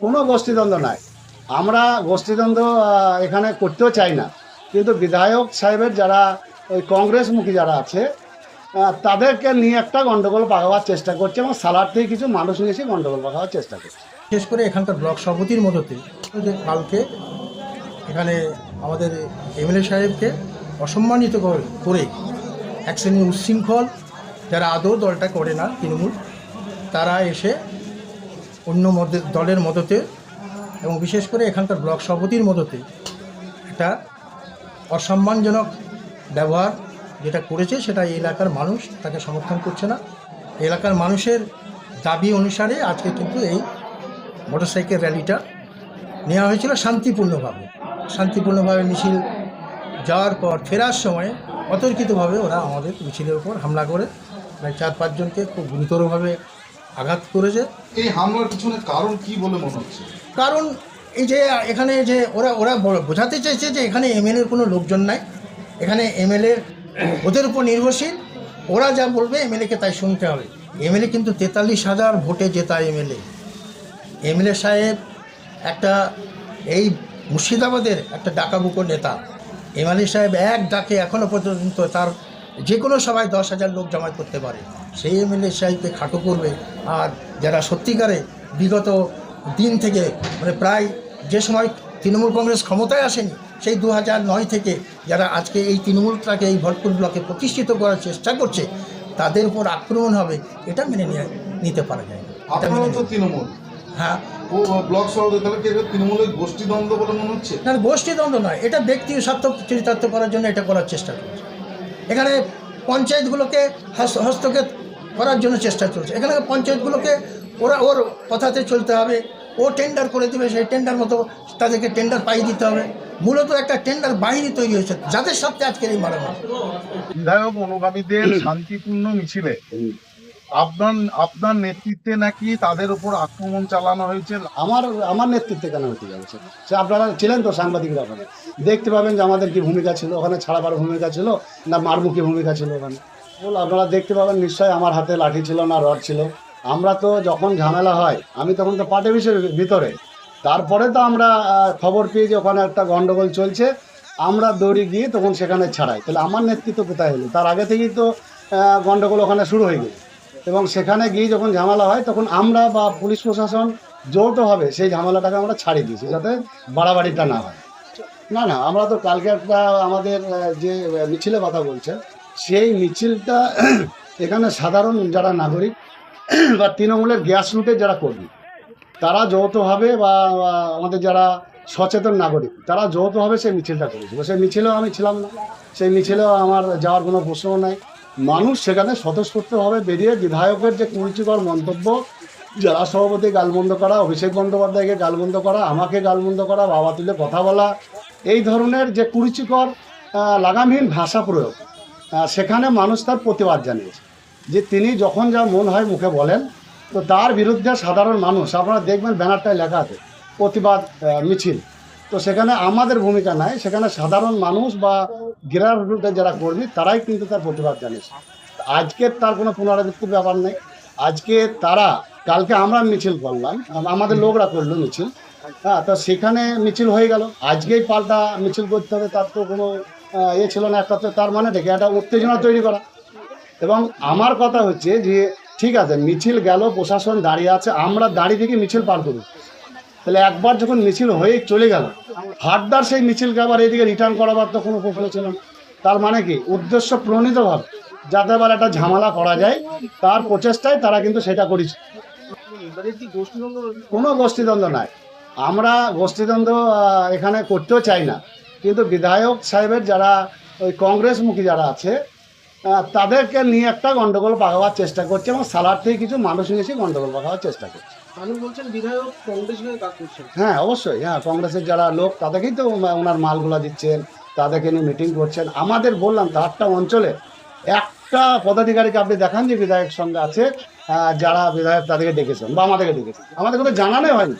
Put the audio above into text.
কোনো গোষ্ঠীদ্বন্দ্ব নাই। আমরা গোষ্ঠীদ্বন্দ্ব এখানে করতেও চাই না। কিন্তু বিধায়ক সাহেবের যারা, ওই কংগ্রেসমুখী যারা আছে তাদেরকে নিয়ে একটা গন্ডগোল পাকাবার চেষ্টা করছে এবং সালার থেকে কিছু মানুষ নিয়ে এসে গন্ডগোল পাকাবার চেষ্টা করছে। বিশেষ করে এখানকার ব্লক সভাপতির মদতে যে কালকে এখানে আমাদের এমএলএ সাহেবকে অসম্মানিত করে- করে এক শ্রেণির উচ্ছৃঙ্খল, যারা আদৌ দলটা করে না তৃণমূল, তারা এসে অন্য দলের মদতে এবং বিশেষ করে এখানকার ব্লক সভাপতির মদতে একটা অসম্মানজনক ব্যবহার যেটা করেছে সেটা এই এলাকার মানুষ তাকে সমর্থন করছে না। এলাকার মানুষের দাবি অনুসারে আজকে কিন্তু এই মোটরসাইকেল র্যালিটা নেওয়া হয়েছিল শান্তিপূর্ণভাবে। শান্তিপূর্ণভাবে মিছিল যাওয়ার পর ফেরার সময় অতর্কিতভাবে ওরা আমাদের মিছিলের উপর হামলা করে। প্রায় চার পাঁচজনকে খুব গুরুতরভাবে আঘাত করেছে। এই হামলার পিছনে কারণ কি বলে মনে হচ্ছে? কারণ এই যে এখানে যে ওরা ওরা বোঝাতে চাইছে যে এখানে এমএলএর কোনো লোকজন নাই। এখানে এমএলএ ওদের উপর নির্ভরশীল। ওরা যা বলবে এমএলএকে তাই শুনতে হবে। এমএলএ কিন্তু তেতাল্লিশ হাজার ভোটে জেতা এমএলএ এমএলএ সাহেব একটা এই মুর্শিদাবাদের একটা ডাকাবুকো নেতা। এমএলএ সাহেব এক ডাকে এখনও পর্যন্ত তার যে কোনো সভায় দশ হাজার লোক জমায়েত করতে পারে। সেই এমএলএ সাহেবকে খাটো করবে। আর যারা সত্যিকারে বিগত দিন থেকে মানে প্রায় যে সময় তৃণমূল কংগ্রেস ক্ষমতায় আসেনি সেই দু হাজার নয় থেকে যারা আজকে এই তৃণমূলটাকে এই ভরপুর ব্লকে প্রতিষ্ঠিত করার চেষ্টা করছে তাদের উপর আক্রমণ হবে এটা মেনে নেওয়া- নিতে পারা যায়। তো তৃণমূল। হ্যাঁ। ও ব্লক সভাপতি তাহলে কি তৃণমূলের গোষ্ঠীদ্বন্দ্ব বলে মনে হচ্ছে? না গোষ্ঠীদ্বন্দ্ব নয় এটা ব্যক্তি স্বার্থ চরিতার্থ করার জন্য এটা করার চেষ্টা করছে। এখানে পঞ্চায়েতগুলোকে হস্তক্ষেপ করার জন্য চেষ্টা চলছে। এখানে পঞ্চায়েতগুলোকে ওরা ওর কথাতে চলতে হবে। ও টেন্ডার করে দেবে সেই টেন্ডার মতো তাদেরকে টেন্ডার পাইয়ে দিতে হবে। মূলত একটা টেন্ডার বাহিনী তৈরি হয়েছে যাদের সাথে আজকের এই মারামারি। বিধায়ক অনুগামীদের শান্তিপূর্ণ মিছিলে আপনার আপনার নেতৃত্বে নাকি তাদের উপর আক্রমণ চালানো হয়েছে? আমার আমার নেতৃত্বে কেন হতে যাচ্ছে? সে আপনারা ছিলেন তো সাংবাদিকরা ওখানে। দেখতে পাবেন যে আমাদের কি ভূমিকা ছিল ওখানে ছাড়াবার ভূমিকা ছিল না মারমুখী ভূমিকা ছিল ওখানে। বল আপনারা দেখতে পাবেন নিশ্চয়ই আমার হাতে লাঠি ছিল না রড ছিল। আমরা তো যখন ঝামেলা হয় আমি তখন তো পার্টি অফিসের ভিতরে। তারপরে তো আমরা খবর পেয়ে যে ওখানে একটা গন্ডগোল চলছে আমরা দৌড়ে গিয়ে তখন সেখানে ছাড়াই। তাহলে আমার নেতৃত্ব কোথায় হলো? তার আগে থেকেই তো আহ, গন্ডগোল ওখানে শুরু হয়ে গেল এবং সেখানে গিয়ে যখন ঝামেলা হয় তখন আমরা বা পুলিশ প্রশাসন যৌথভাবে সেই ঝামেলাটাকে আমরা ছাড়িয়ে দিয়েছি যাতে বাড়াবাড়িটা না হয়। না না আমরা তো কালকে একটা আমাদের যে মিছিলে কথা বলছে সেই মিছিলটা এখানে সাধারণ যারা নাগরিক বা তৃণমূলের গ্যাস রুটে যারা কর্মী, তারা যৌথভাবে বা আমাদের যারা সচেতন নাগরিক, তারা যৌথভাবে সেই মিছিলটা করেছিল সেই মিছিলেও আমি ছিলাম না। সেই মিছিলেও আমার যাওয়ার কোনো প্রশ্ন নাই। মানুষ সেখানে স্বতঃস্ফূর্তভাবে বেরিয়ে বিধায়কের যে কুরুচিকর মন্তব্য জেলা সভাপতি গালমন্দ করা, অভিষেক বন্দ্যোপাধ্যায়কে গালমন্দ করা, আমাকে গালমন্দ করা, বাবা তুলে কথা বলা, এই ধরনের যে কুরুচিকর লাগামহীন ভাষা প্রয়োগ সেখানে মানুষ তার প্রতিবাদ জানিয়েছে। যে তিনি যখন যা মন হয় মুখে বলেন, তো তার বিরুদ্ধে সাধারণ মানুষ, আপনারা দেখবেন ব্যানারটায় লেখা আছে, প্রতিবাদ মিছিল। তো সেখানে আমাদের ভূমিকা নাই, সেখানে সাধারণ মানুষ বা গ্রাম রুটে যারা কর্মী, তারাই কিন্তু তার প্রতিবাদ জানিয়েছে। আজকে তার কোনো পুনরাবৃত্তির ব্যাপার নেই। আজকে তারা, কালকে আমরা মিছিল করলাম, আমাদের লোকরা করল মিছিল। হ্যাঁ তো সেখানে মিছিল হয়ে গেল। আজকেই পাল্টা মিছিল করতে হবে, তার তো কোনো ইয়ে ছিল না একটা তো তার মানে দেখে একটা উত্তেজনা তৈরি করা। এবং আমার কথা হচ্ছে যে, ঠিক আছে, মিছিল গেল, প্রশাসন দাঁড়িয়ে আছে, আমরা দাঁড়িয়ে থেকে মিছিল পার করি তাহলে একবার যখন মিছিল হয়ে চলে গেল হাটদার সেই মিছিলকে আবার এদিকে রিটার্ন করাবার তো কোনো প্রশ্ন ছিল না। তার মানে কি? উদ্দেশ্য প্রণীতভাবে, যাতে আবার একটা ঝামেলা করা যায়, তার প্রচেষ্টায় তারা কিন্তু সেটা করেছে। কোনো গোষ্ঠীদ্বন্দ্ব নাই। আমরা গোষ্ঠীদ্বন্দ্ব এখানে করতেও চাই না। কিন্তু বিধায়ক সাহেবের যারা ওই কংগ্রেসমুখী যারা আছে তাদেরকে নিয়ে একটা গন্ডগোল পাকাবার চেষ্টা করছে এবং সালার থেকে কিছু মানুষ নিয়ে এসে গন্ডগোল পাকাবার চেষ্টা করছে। হয়ে হ্যাঁ অবশ্যই হ্যাঁ কংগ্রেসের যারা লোক তাদেরকেই তো ওনার মালগুলা দিচ্ছেন তাদেরকে নিয়ে মিটিং করছেন। আমাদের বললাম তো আটটা অঞ্চলে একটা পদাধিকারীকে আপনি দেখান যে বিধায়ক সঙ্গে আছে যারা বিধায়ক তাদেরকে ডেকেছেন বা আমাদেরকে ডেকেছেন। আমাদের কোনো জানানোই হয়নি।